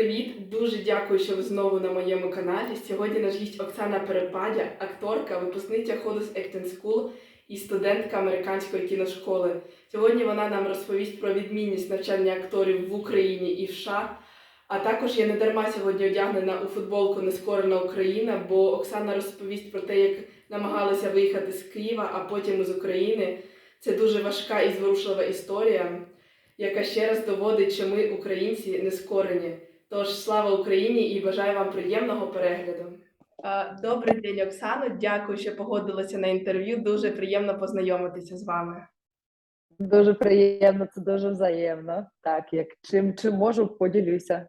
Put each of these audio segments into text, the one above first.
Привіт! Дуже дякую, що ви знову на моєму каналі. Сьогодні наш гість Оксана Перепадя, акторка, випускниця Ходус Acting School і студентка американської кіношколи. Сьогодні вона нам розповість про відмінність навчання акторів в Україні і в США. А також я не дарма сьогодні одягнена у футболку Нескорена Україна, бо Оксана розповість про те, як намагалися виїхати з Києва, а потім із України. Це дуже важка і зворушлива історія, яка ще раз доводить, що ми, українці, не скорені. Тож слава Україні і бажаю вам приємного перегляду. Добрий день, Оксано. Дякую, що погодилася на інтерв'ю. Дуже приємно познайомитися з вами. Дуже приємно, це дуже взаємно. Так, як чим, чим можу, поділюся.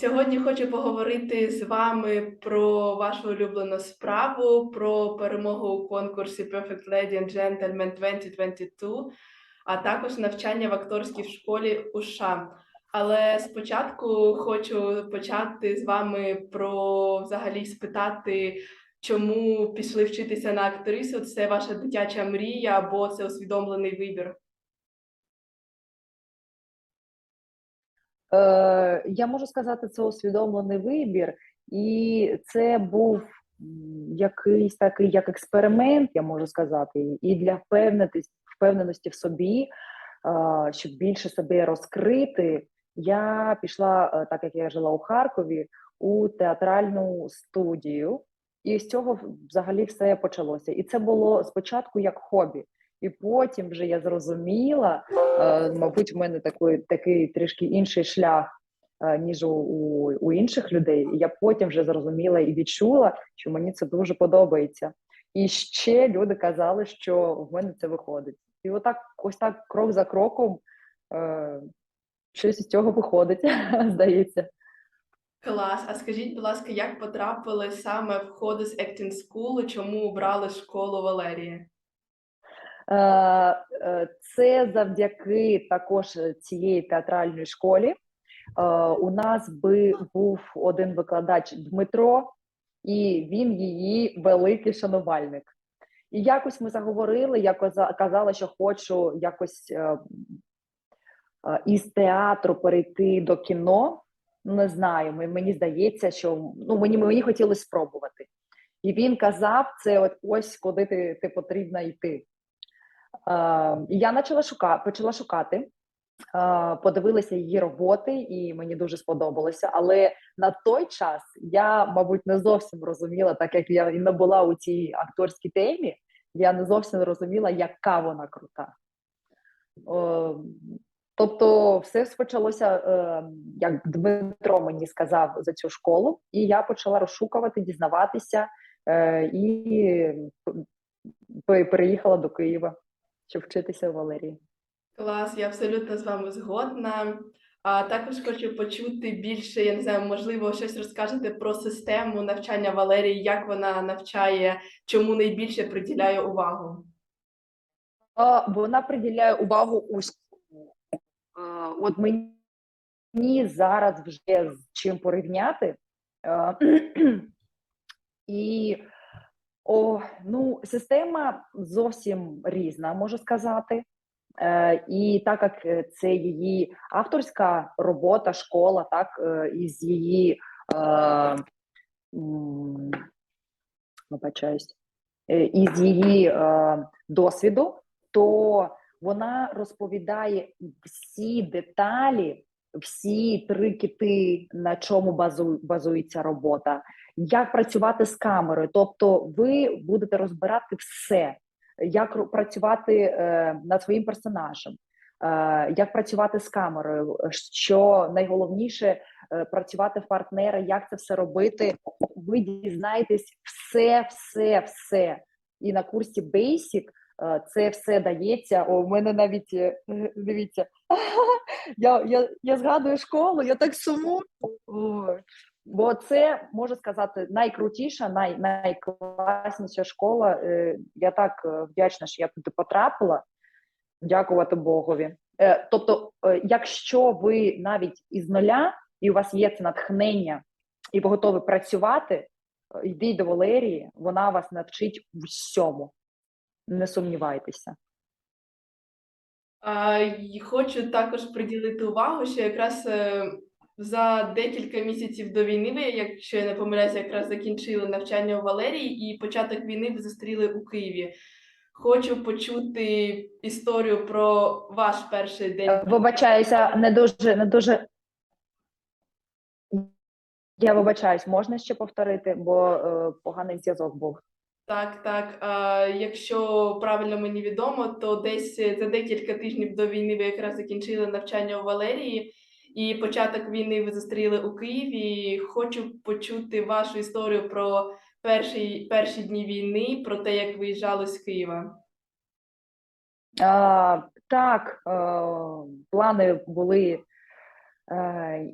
Сьогодні хочу поговорити з вами про вашу улюблену справу, про перемогу у конкурсі Perfect Lady and Gentleman 2022, а також навчання в акторській школі у США. Але спочатку хочу почати з вами про взагалі спитати, чому пішли вчитися на актрису? Це ваша дитяча мрія або це усвідомлений вибір? Е, я можу сказати, це усвідомлений вибір, і це був якийсь такий як експеримент, я можу сказати, і для впевненості, впевненості в собі, е, щоб більше себе розкрити. Я пішла, е, так як я жила у Харкові, у театральну студію, і з цього взагалі все почалося. І це було спочатку як хобі. І потім вже я зрозуміла, е, мабуть, в мене такий, такий трішки інший шлях, е, ніж у, у, у інших людей. І я потім вже зрозуміла і відчула, що мені це дуже подобається. І ще люди казали, що в мене це виходить. І отак, ось так, крок за кроком, щось із цього виходить, здається. Клас. А скажіть, будь ласка, як потрапили саме в Ходис Acting School? Чому обрали школу Валерії? Е, е, Це завдяки також цієї театральної школі. Е, У нас би був один викладач Дмитро, і він її великий шанувальник. І якось ми заговорили, я казала, що хочу якось із театру перейти до кіно. Не знаю, мені здається, що ну, мені, мені хотілося спробувати. І він казав: це от ось куди ти, ти потрібна йти. Е, я почала шукати, почала шукати, е, подивилася її роботи, і мені дуже сподобалося. Але на той час я, мабуть, не зовсім розуміла, так як я не була у цій акторській темі, я не зовсім розуміла, яка вона крута. Е, Тобто, все почалося, е, як Дмитро мені сказав за цю школу, і я почала розшукувати, дізнаватися е, і переїхала до Києва, щоб вчитися у Валерії. Клас, я абсолютно з вами згодна. А також хочу почути більше, я не знаю, можливо, щось розкажете про систему навчання Валерії, як вона навчає, чому найбільше приділяє увагу. Вона приділяє увагу. А, От мені зараз вже з чим порівняти. І о, ну, система зовсім різна, можу сказати. Е, І так як е, це її авторська робота, школа, так, е, із її е, вибачаюсь, е, із її е, досвіду, то вона розповідає всі деталі, всі три кити, на чому базу, базується робота, як працювати з камерою. Тобто, ви будете розбирати все, як працювати е, над своїм персонажем, е, як працювати з камерою. Що найголовніше е, працювати в партнера, як це все робити. Ви дізнаєтесь все, все, все. І на курсі Basic це все дається. О, у мене навіть е, дивіться, я, я, я згадую школу, я так сумую. Бо це можу сказати найкрутіша, най, найкласніша школа. Е, Я так е, вдячна, що я туди потрапила. Дякувати Богові. Е, Тобто, е, якщо ви навіть із нуля і у вас є це натхнення, і ви готові працювати, е, йдіть до Валерії, вона вас навчить всьому. Не сумнівайтеся. Хочу також приділити увагу, що якраз е, За декілька місяців до війни ви, якщо я не помиляюся, якраз закінчили навчання у Валерії, і початок війни ви зустріли у Києві. Хочу почути історію про ваш перший день. Вибачаюся, не дуже, не дуже. Я вибачаюсь, можна ще повторити, бо е, поганий зв'язок був. Так, так. А, якщо правильно мені відомо, то десь за декілька тижнів до війни ви якраз закінчили навчання у Валерії, і початок війни ви зустріли у Києві. Хочу почути вашу історію про перші, перші дні війни, про те, як виїжджали з Києва. А, так, е, плани були е,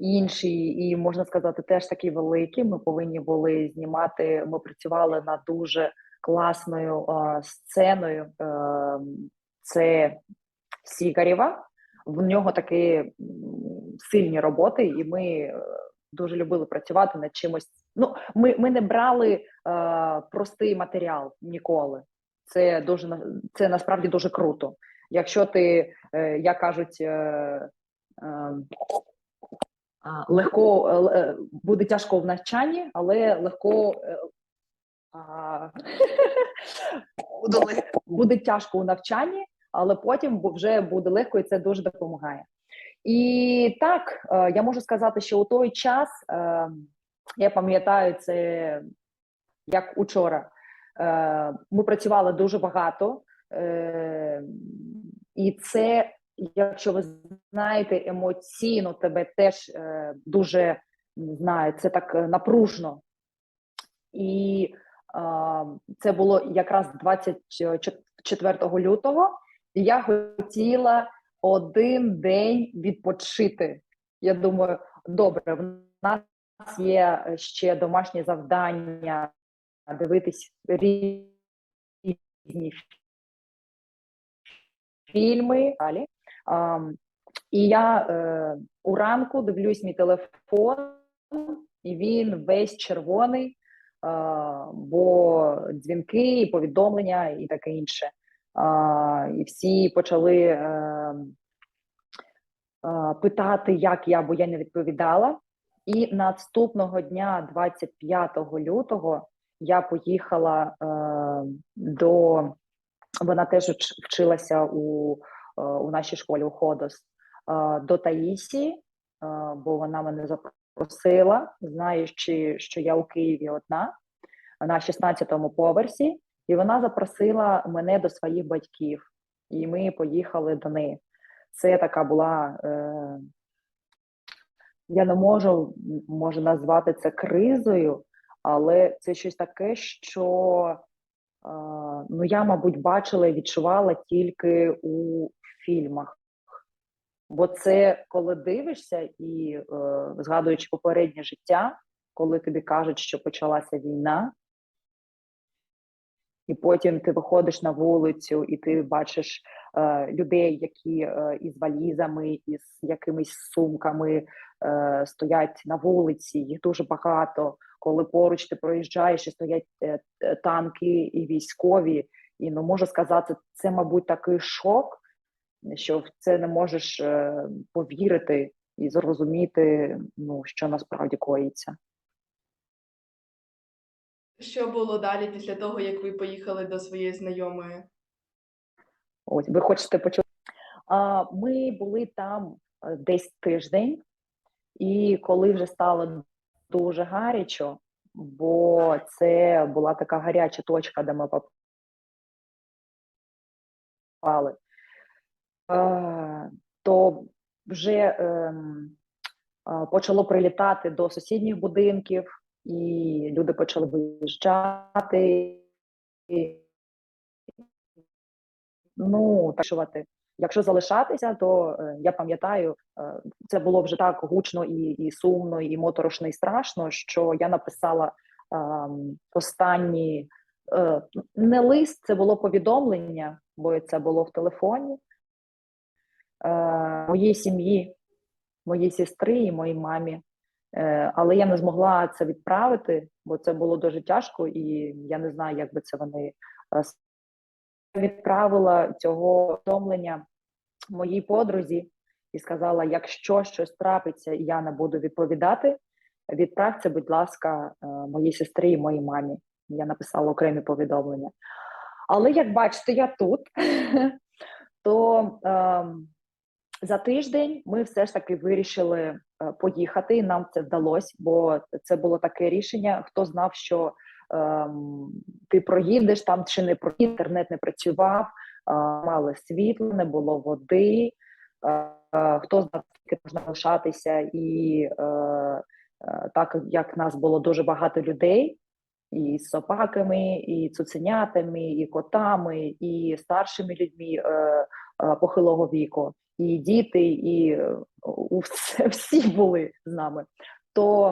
інші, і можна сказати, теж такі великі. Ми повинні були знімати. Ми працювали над дуже класною е, сценою. Е, це Сігарєва. В нього такі сильні роботи, і ми е, дуже любили працювати над чимось. Ну, ми, ми не брали е, простий матеріал ніколи. Це дуже це насправді дуже круто. Якщо ти, е, як кажуть, е, е, легко е, е, буде тяжко в навчанні, але легко е, буде, тяжко у навчанні, але потім вже буде легко, і це дуже допомагає. І так, я можу сказати, що у той час я пам'ятаю це як учора. Ми працювали дуже багато, і це, якщо ви знаєте, емоційно тебе теж е, дуже знаю, це так е, напружно. І е, це було якраз 24 лютого. Я хотіла один день відпочити. Я думаю, добре, в нас є ще домашнє завдання дивитись різні фільми. Далі. І я е, уранку дивлюсь мій телефон, і він весь червоний, е, бо дзвінки, і повідомлення і таке інше. А, і всі почали е, е, питати, як я, бо я не відповідала. І наступного дня, 25 лютого, я поїхала е, до вона теж вчилася у, е, у нашій школі у Ходос е, до Таїсі, е, бо вона мене запросила, знаючи, що я у Києві одна на 16-му поверсі, і вона запросила мене до своїх батьків, і ми поїхали до неї. Це така була. Е, я не можу може назвати це кризою, але це щось таке, що е, ну я, мабуть, бачила і відчувала тільки у фільмах. Бо це коли дивишся і е, згадуючи попереднє життя, коли тобі кажуть, що почалася війна, і потім ти виходиш на вулицю, і ти бачиш е, людей, які е, із валізами, із якимись сумками е, стоять на вулиці. Їх дуже багато. Коли поруч ти проїжджаєш і стоять е, е, танки і військові, і ну можу сказати, це, мабуть, такий шок, що в це не можеш е, повірити і зрозуміти, ну що насправді коїться. Що було далі після того, як ви поїхали до своєї знайомої? Ось ви хочете почути? А, Ми були там е, десь тиждень, і коли вже стало дуже гарячо, бо це була така гаряча точка, де ми попали, то вже ем, е, почало прилітати до сусідніх будинків, і люди почали виїжджати. Ну, так. Якщо залишатися, то е, я пам'ятаю, е, це було вже так гучно і, і сумно, і моторошно, і страшно, що я написала ем, останні е, не лист, це було повідомлення, бо це було в телефоні е, моїй сім'ї, моїй сестри і моїй мамі. Е, але я не змогла це відправити, бо це було дуже тяжко, і я не знаю, як би це вони е, відправила цього повідомлення моїй подрузі, і сказала: якщо щось трапиться, і я не буду відповідати, відправ це, будь ласка, е, моїй сестрі і моїй мамі. Я написала окремі повідомлення. Але як бачите, я тут, то ем, за тиждень ми все ж таки вирішили е, поїхати. Нам це вдалося, бо це було таке рішення. Хто знав, що ем, ти проїдеш там чи не проїдеш, інтернет не працював, е, мали світло, не було води. Е, е, хто знав, скільки можна лишатися, і е, е, так як нас було дуже багато людей, і з собаками, і цуценятами, і котами, і старшими людьми е, похилого віку, і діти, і е, всі були з нами. То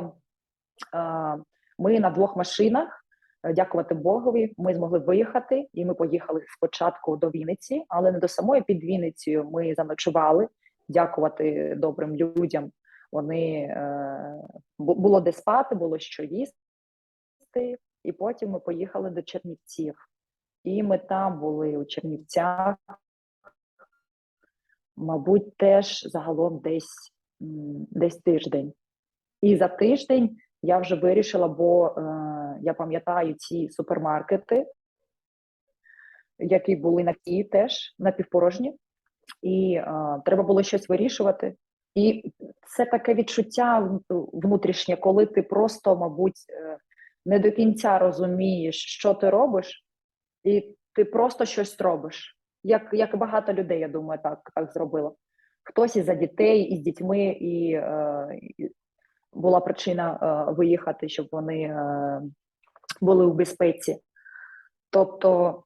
е, ми на двох машинах, е, дякувати Богові, ми змогли виїхати, і ми поїхали спочатку до Вінниці, але не до самої під Вінницею. Ми заночували. Дякувати добрим людям. Вони е, було де спати, було що їсти, і потім ми поїхали до Чернівців. І ми там були у Чернівцях, мабуть, теж загалом десь, десь тиждень. І за тиждень я вже вирішила, бо е, я пам'ятаю ці супермаркети, які були на ті теж напівпорожні, і е, треба було щось вирішувати. І це таке відчуття внутрішнє, коли ти просто, мабуть, е, не до кінця розумієш, що ти робиш, і ти просто щось робиш. Як, як багато людей, я думаю, так, так зробило. Хтось із за дітей, із дітьми, і, е, була причина е, виїхати, щоб вони е, були у безпеці. Тобто,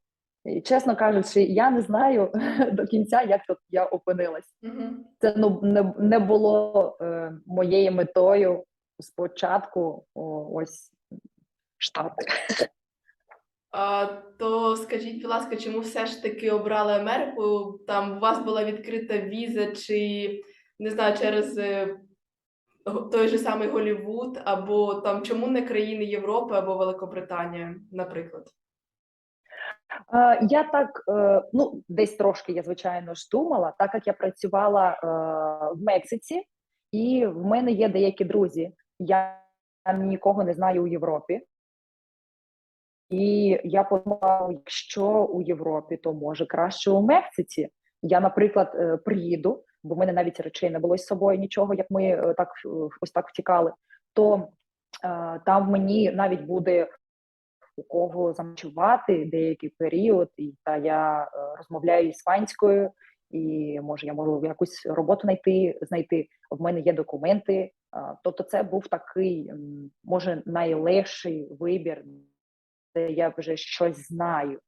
чесно кажучи, я не знаю до кінця, як тут я опинилась. Мгм. Це ну, не, не було е, моєю метою спочатку о, ось штати. То скажіть, будь ласка, чому все ж таки обрали Америку? Там у вас була відкрита віза, чи не знаю, через е, той же самий Голлівуд, або там чому не країни Європи або Великобританія, наприклад? Е, Я так, е, ну десь трошки я звичайно ж думала, так як я працювала в Мексиці, і в мене є деякі друзі. Я нікого не знаю у Європі. І я подумала, якщо у Європі, то може краще у Мексиці. Я, наприклад, е, приїду, бо в мене навіть речей не було з собою нічого, як ми е, так е, ось так втікали. То там мені навіть буде у кого заночувати деякий період, і та я розмовляю іспанською, і може я можу якусь роботу знайти. знайти. В мене є документи. Тобто, це був такий, може, найлегший вибір, я вже щось знаю.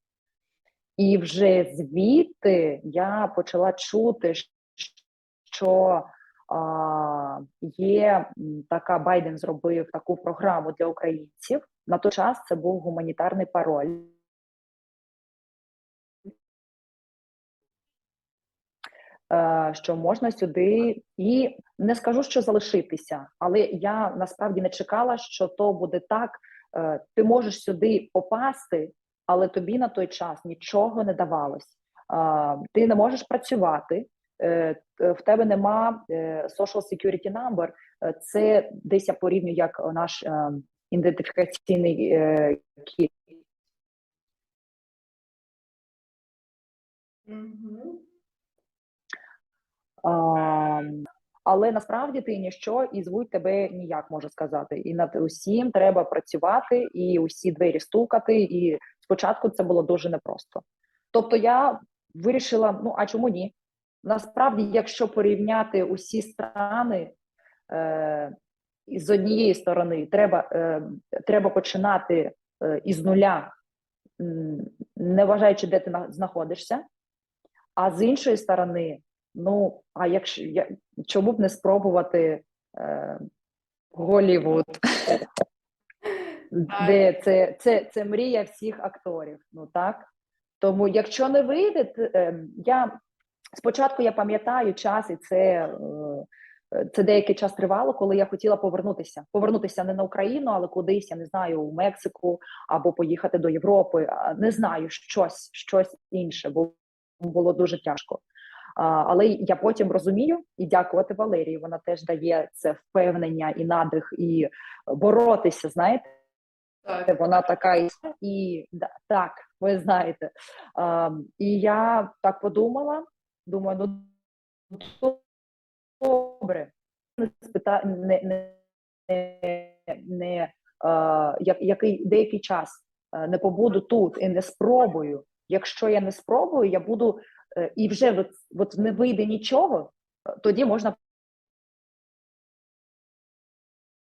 І вже звідти я почала чути, що а, є така Байден зробив таку програму для українців. На той час це був гуманітарний пароль. Е, Що можна сюди, і не скажу, що залишитися, але я насправді не чекала, що то буде так. Е, Ти можеш сюди попасти, але тобі на той час нічого не давалось. Ти не можеш працювати, е, в тебе нема е, social security number. Е, Це десь я порівнюю як наш е, ідентифікаційний е, кід. Угу. Але насправді ти ніщо і звуть тебе ніяк можу сказати. І над усім треба працювати, і усі двері стукати. І спочатку це було дуже непросто. Тобто, я вирішила: ну а чому ні? Насправді, якщо порівняти усі страни, е, з однієї сторони, треба, е, треба починати е, із нуля, не вважаючи, де ти знаходишся. А з іншої сторони, ну а якщо я чому б не спробувати е, Голлівуд, де це, це, це мрія всіх акторів. Ну так. Тому, якщо не вийде, е, я спочатку я пам'ятаю час, і це, е, це деякий час тривало, коли я хотіла повернутися. Повернутися не на Україну, але кудись, я не знаю, у Мексику або поїхати до Європи. Не знаю, щось, щось інше, бо було дуже тяжко. Але я потім розумію і дякувати Валерії. Вона теж дає це впевнення і надих, і боротися. Знаєте, Так. вона така і, і так, ви знаєте. А, і я так подумала, думаю, ну добре, не спита не, не, не, не а, як, який деякий час не побуду тут і не спробую. Якщо я не спробую, я буду е, і вже от, от не вийде нічого, е, тоді можна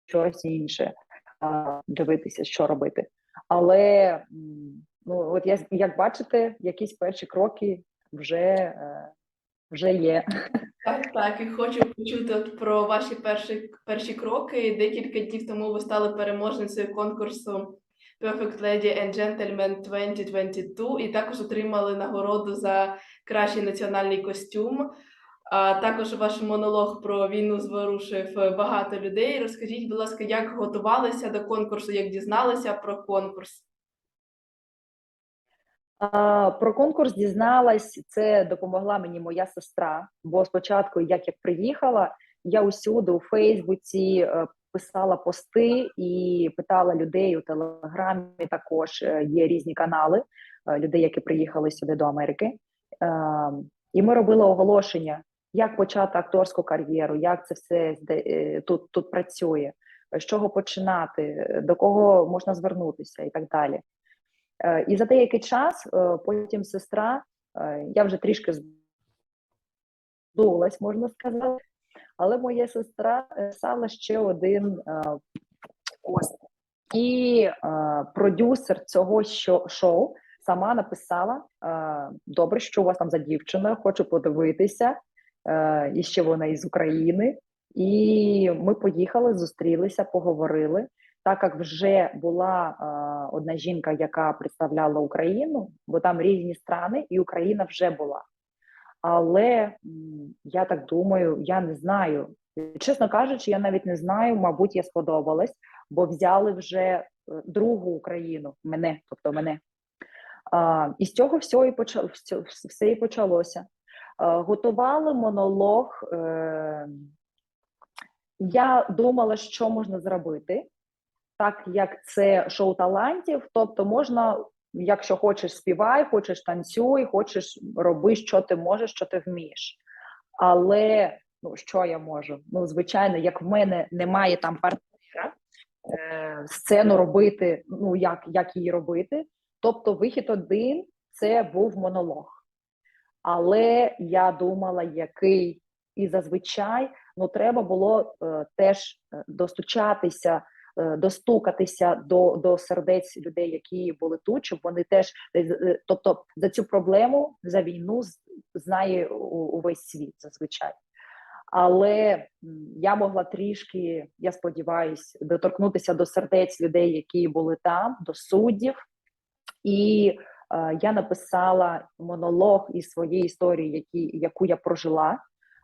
щось інше дивитися, що робити. Але ну, от я, як бачите, якісь перші кроки вже, е, вже є. Так, так, і хочу почути от про ваші перші, перші кроки. Декілька днів тому ви стали переможницею конкурсу Perfect Lady and Gentleman 2022 і також отримали нагороду за кращий національний костюм. А також ваш монолог про війну зворушив багато людей. Розкажіть, будь ласка, як готувалися до конкурсу, як дізналися про конкурс? Про конкурс дізналась, це допомогла мені моя сестра. Бо спочатку, як я приїхала, я усюди у Фейсбуці е, писала пости і питала людей у Телеграмі. Також е, є різні канали е, людей, які приїхали сюди до Америки. Е, І ми робили оголошення, як почати акторську кар'єру, як це все е, тут, тут працює, з чого починати, до кого можна звернутися і так далі. І за деякий час потім сестра, я вже трішки здулась, можна сказати, але моя сестра е, писала ще один е, пост. І е, продюсер цього шо- шоу сама написала: Добре, що у вас там за дівчина, хочу подивитися. І ще вона із України. І ми поїхали, зустрілися, поговорили так як вже була одна жінка, яка представляла Україну, бо там різні страни, і Україна вже була. Але я так думаю, я не знаю. Чесно кажучи, я навіть не знаю, мабуть, я сподобалась, бо взяли вже е, другу Україну, мене, тобто мене. А, і з цього все і почало, все, і почалося. А, готували монолог. Е, я думала, що можна зробити так як це шоу талантів, тобто можна, якщо хочеш, співай, хочеш танцюй, хочеш роби, що ти можеш, що ти вмієш. Але ну що я можу? Ну, звичайно, як в мене немає там партнера, е, сцену робити, ну як, як її робити. Тобто, вихід один це був монолог. Але я думала, який і зазвичай ну треба було е, теж е, достучатися достукатися до, до сердець людей, які були тут, щоб вони теж е, е, тобто за цю проблему за війну знає увесь світ зазвичай. Але я могла трішки, я сподіваюся, доторкнутися до сердець людей, які були там, до суддів. І е, я написала монолог із своєї історії, які, яку я прожила, е,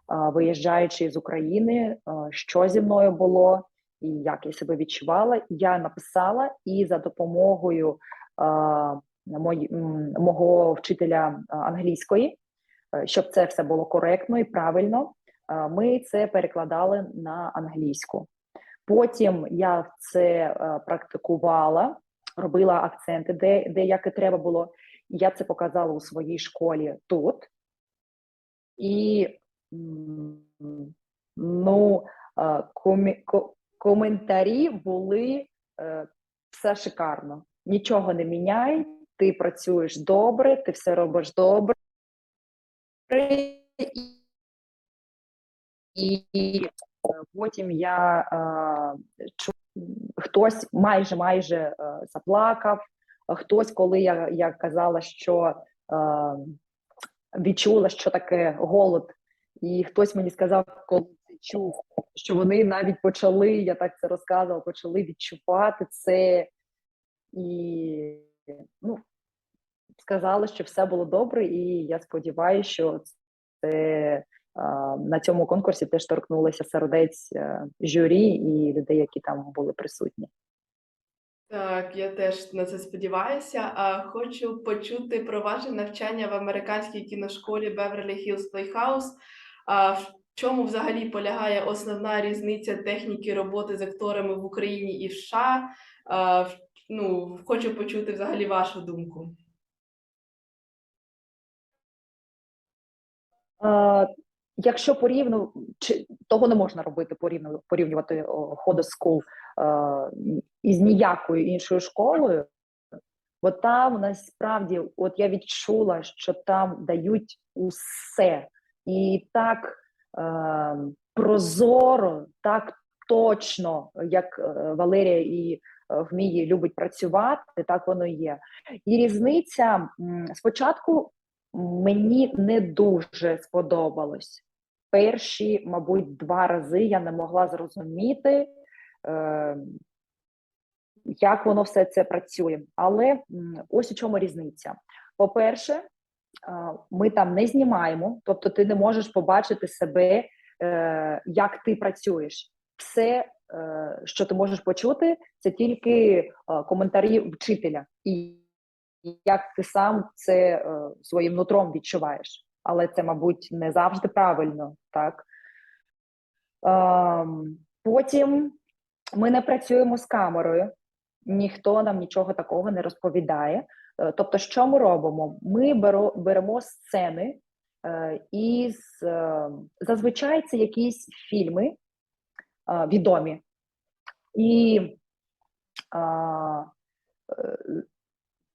виїжджаючи з України, е, що зі мною було, і як я себе відчувала. Я написала і за допомогою мої, мого вчителя англійської, е, щоб це все було коректно і правильно. е, Ми це перекладали на англійську. Потім я це е, практикувала, робила акценти, де, де як і треба було. Я це показала у своїй школі тут. І ну, комі, ко- коментарі були е, все шикарно. Нічого не міняй, ти працюєш добре, ти все робиш добре. І, і е, потім я е, чу, хтось майже майже е, заплакав, хтось, коли я, я казала, що е, відчула, що таке голод, і хтось мені сказав, коли це чув, що вони навіть почали, я так це розказувала, почали відчувати це і ну, сказали, що все було добре, і я сподіваюся, що це на цьому конкурсі теж торкнулося сердець е, журі і людей, які там були присутні. Так, я теж на це сподіваюся. А хочу почути про ваше навчання в американській кіношколі Beverly Hills Playhouse. Чому взагалі полягає основна різниця техніки роботи з акторами в Україні і в США? А, ну, хочу почути взагалі вашу думку. Е, Якщо порівну, чи того не можна робити порівну, порівнювати Hodo е, із ніякою іншою школою, бо там насправді, от я відчула, що там дають усе і так е, прозоро, так точно, як е, Валерія і е, вміє любить працювати, так воно є. І різниця спочатку мені не дуже сподобалось. Перші, мабуть, два рази я не могла зрозуміти, е, як воно все це працює. Але ось у чому різниця. По-перше, е, ми там не знімаємо, тобто ти не можеш побачити себе, е, як ти працюєш. Все, е, що ти можеш почути, це тільки е, коментарі вчителя. І як ти сам це своїм нутром відчуваєш. Але це, мабуть, не завжди правильно, так? Ем, потім ми не працюємо з камерою, ніхто нам нічого такого не розповідає. Е, Тобто, що ми робимо? Ми беремо сцени е, із е, зазвичай це якісь фільми відомі. І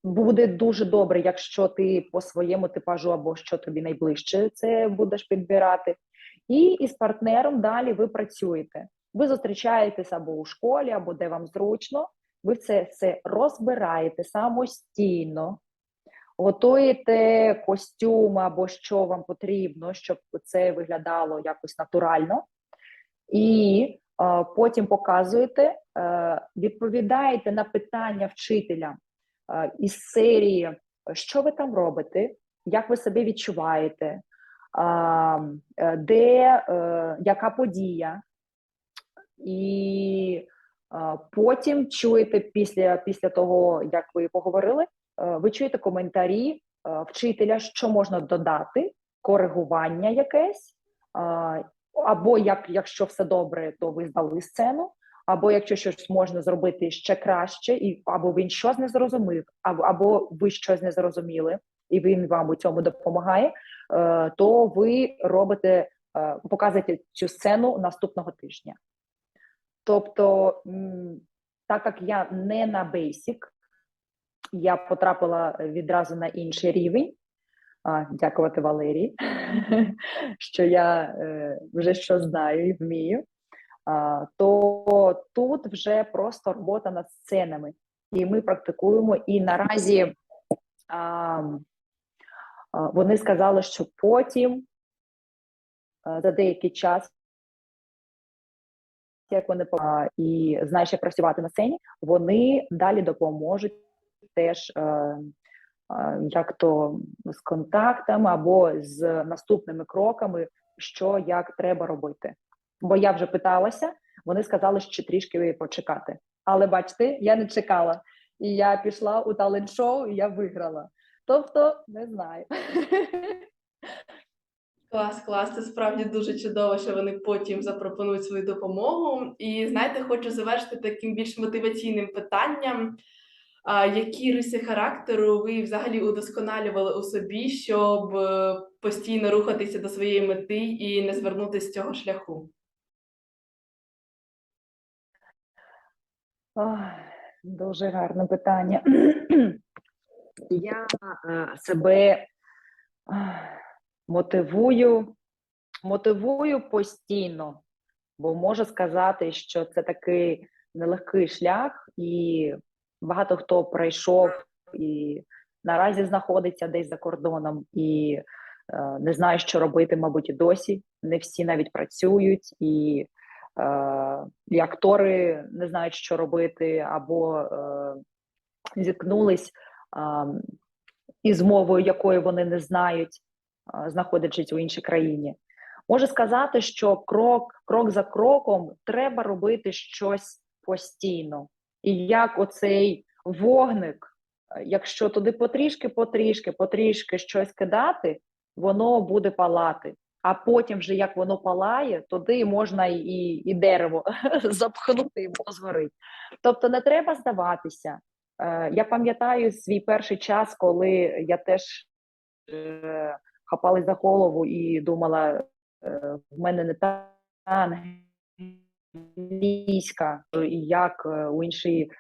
буде дуже добре, якщо ти по своєму типажу або що тобі найближче це будеш підбирати. І із партнером далі ви працюєте. Ви зустрічаєтесь або у школі, або де вам зручно. Ви це все розбираєте самостійно, готуєте костюм або що вам потрібно, щоб це виглядало якось натурально. І е, потім показуєте, е, відповідаєте на питання вчителя е, із серії, що ви там робите, як ви себе відчуваєте, е, де е, яка подія, і потім чуєте після, після того, як ви поговорили, е, ви чуєте коментарі е, вчителя, що можна додати, коригування якесь. або як, якщо все добре, то ви здали сцену, або якщо щось можна зробити ще краще, і або він щось не зрозумів, або, ви щось не зрозуміли, і він вам у цьому допомагає, е, то ви робите, показуєте цю сцену наступного тижня. Тобто, так як я не на Basic, я потрапила відразу на інший рівень. А, дякувати Валерії, що я е, вже що знаю і вмію. То тут вже просто робота над сценами, і ми практикуємо. І наразі а, вони сказали, що потім за деякий час, як вони а, і знаєш, як працювати на сцені, вони далі допоможуть теж. Е, а, як то з контактами або з наступними кроками, що як треба робити. Бо я вже питалася, вони сказали, що трішки почекати. Але бачите, я не чекала. І я пішла у талент-шоу, і я виграла. Тобто, не знаю. Клас, клас, це справді дуже чудово, що вони потім запропонують свою допомогу. І знаєте, хочу завершити таким більш мотиваційним питанням. Які риси характеру ви взагалі удосконалювали у собі, щоб е, постійно рухатися до своєї мети і не звернути з цього шляху? Дуже гарне питання. Я е, себе мотивую, мотивую постійно, бо можу сказати, що це такий нелегкий шлях, і багато хто пройшов і наразі знаходиться десь за кордоном і е, не знає, що робити, мабуть, і досі. Не всі навіть працюють, і, е, і актори не знають, що робити, або е, зіткнулись е, із мовою, якої вони не знають, знаходячись у іншій країні. Можу сказати, що крок, крок за кроком треба робити щось постійно. І як оцей вогник, е, якщо туди потрішки, потрішки, потрішки щось кидати, воно буде палати. А потім, вже як воно палає, туди можна і, і дерево запхнути, і згорить. Тобто не треба здаватися. Е, Я пам'ятаю свій перший час, коли я теж е, хапалась за голову і думала, е, в мене не та англійська, як е, у іншій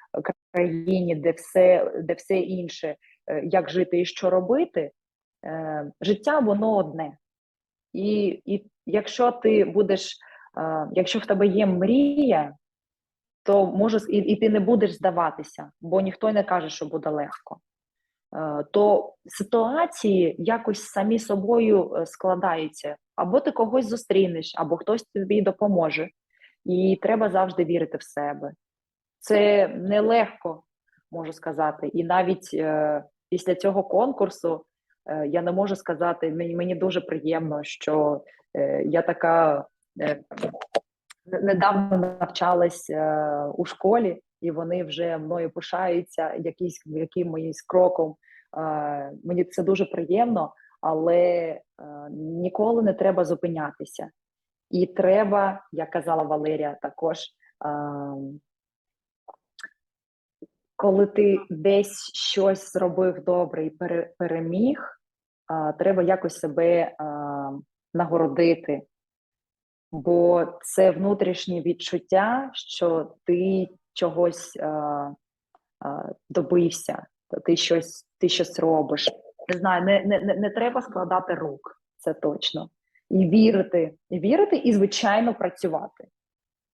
країні, де все, де все інше, е, як жити і що робити. Життя воно одне. І, і якщо ти будеш, якщо в тебе є мрія, то може і, і ти не будеш здаватися, бо ніхто не каже, що буде легко. Е, То ситуації якось самі собою е, складаються. Або ти когось зустрінеш, або хтось тобі допоможе. І треба завжди вірити в себе. Це нелегко, можу сказати. І навіть е, після цього конкурсу е, я не можу сказати, мені, мені дуже приємно, що е, я така е, недавно навчалась е, у школі, і вони вже мною пишаються якийсь якимось кроком. Мені це дуже приємно, але е, ніколи не треба зупинятися. І треба, як казала Валерія, також коли ти десь щось зробив добре і переміг, треба якось себе нагородити, бо це внутрішнє відчуття, що ти чогось а, а, добився, ти щось, ти щось робиш. Не знаю, не, не, не, не треба складати рук, це точно. І вірити, і вірити, і звичайно працювати.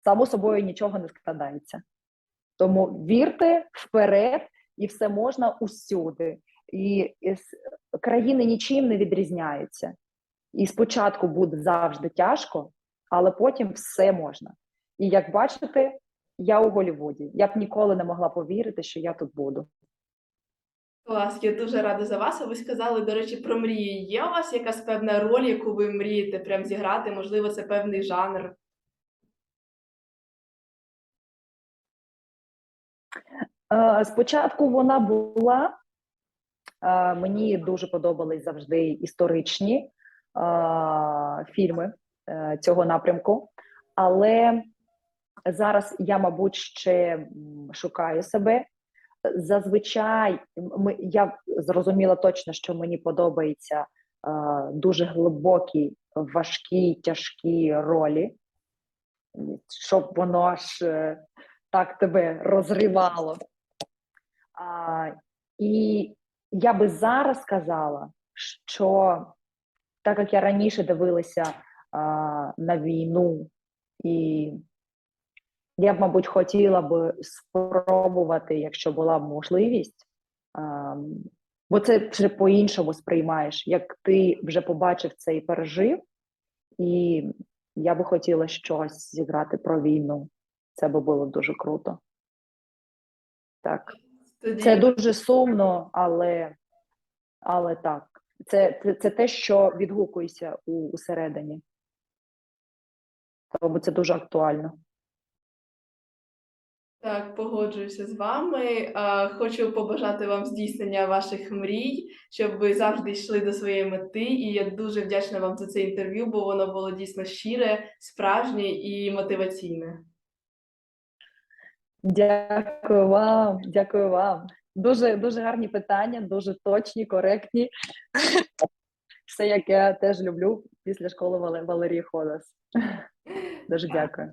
Само собою нічого не складається. Тому вірте вперед, і все можна усюди. І, і країни нічим не відрізняються. І спочатку буде завжди тяжко, але потім все можна. І як бачите, я у Голлівуді. Я б ніколи не могла повірити, що я тут буду. Клас, я дуже рада за вас. А ви сказали, до речі, про мрії. Є у вас якась певна роль, яку ви мрієте прям зіграти? Можливо, це певний жанр? Е, Спочатку вона була. е, Мені дуже подобались завжди історичні е, фільми е, цього напрямку, але зараз я, мабуть, ще шукаю себе. Зазвичай ми, я зрозуміла точно, що мені подобаються е, дуже глибокі, важкі, тяжкі ролі, щоб воно аж е, так тебе розривало. А, і я би зараз сказала, що так як я раніше дивилася а, на війну, і я б, мабуть, хотіла би спробувати, якщо була б можливість, а, бо це вже по-іншому сприймаєш, як ти вже побачив це і пережив, і я би хотіла щось зіграти про війну. Це би було дуже круто. Так. Тоді Це дуже сумно, але, але так. Це, це, це те, що відгукується у, усередині. Тому це дуже актуально. Так погоджуюся з вами. Хочу побажати вам здійснення ваших мрій, щоб ви завжди йшли до своєї мети. І я дуже вдячна вам за це інтерв'ю, бо воно було дійсно щире, справжнє і мотиваційне. Дякую вам, дякую вам. Дуже, дуже гарні питання, дуже точні, коректні. Все, як я теж люблю після школи Валерії Ходас. Дуже дякую.